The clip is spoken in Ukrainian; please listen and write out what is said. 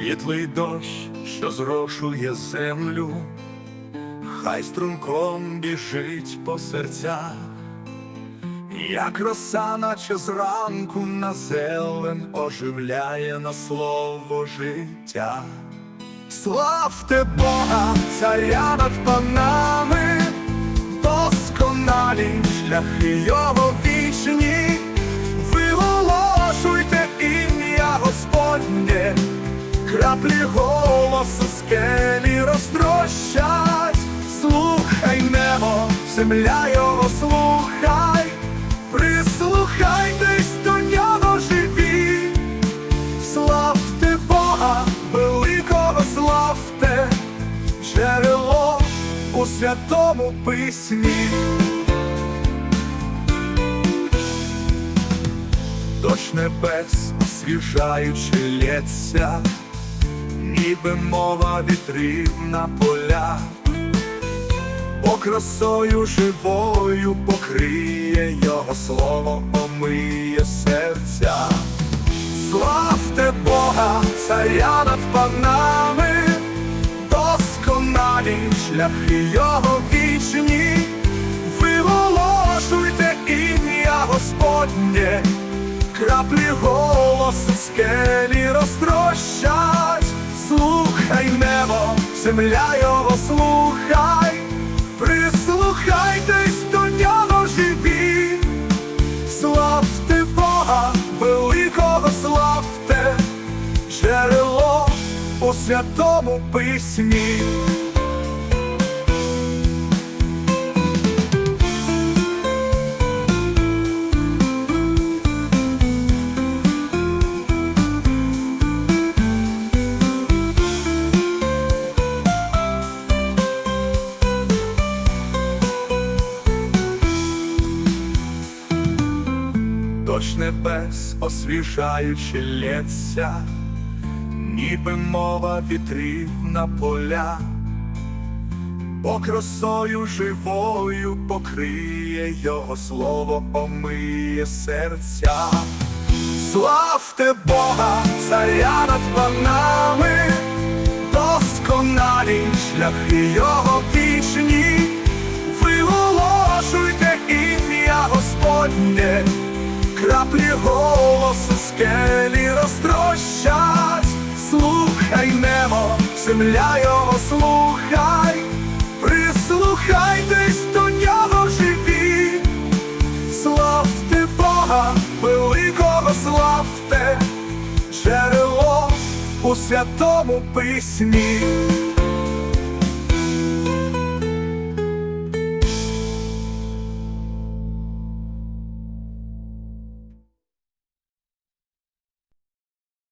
Світлий дощ, що зрошує землю, хай струнком біжить по серцях, як роса, наче зранку на зелень оживляє на слово життя. Славте Бога, царя над панами, досконалі шляхи його вічні, краплі голосу скелі розтрощать, слухай небо, земля його слухай, прислухайтесь до нього живі. Славте Бога, великого славте, джерело у святому письмі. Дощ небес освіжаючи лється, ніби мова вітрів на полях, бо красою живою покриє його слово, омиє серця. Славте Бога, царя над панами, досконалі шляхи його вічні, виголошуйте ім'я Господнє, краплі голосу скелі небо, земля його слухай, прислухайтесь до нього живі. Славте Бога, великого славте, джерело у святому письмі. Дощ небес освіжаючи лється, ніби мова вітрів на поля, бо красою живою покриє його слово, омиє серця. Славте Бога, царя над панами, досконалі шляхи його голосу скелі розтрощать, слухай небо, земля його слухай, прислухайтесь до нього живі. Славте Бога, великого славте, джерело у святому письмі.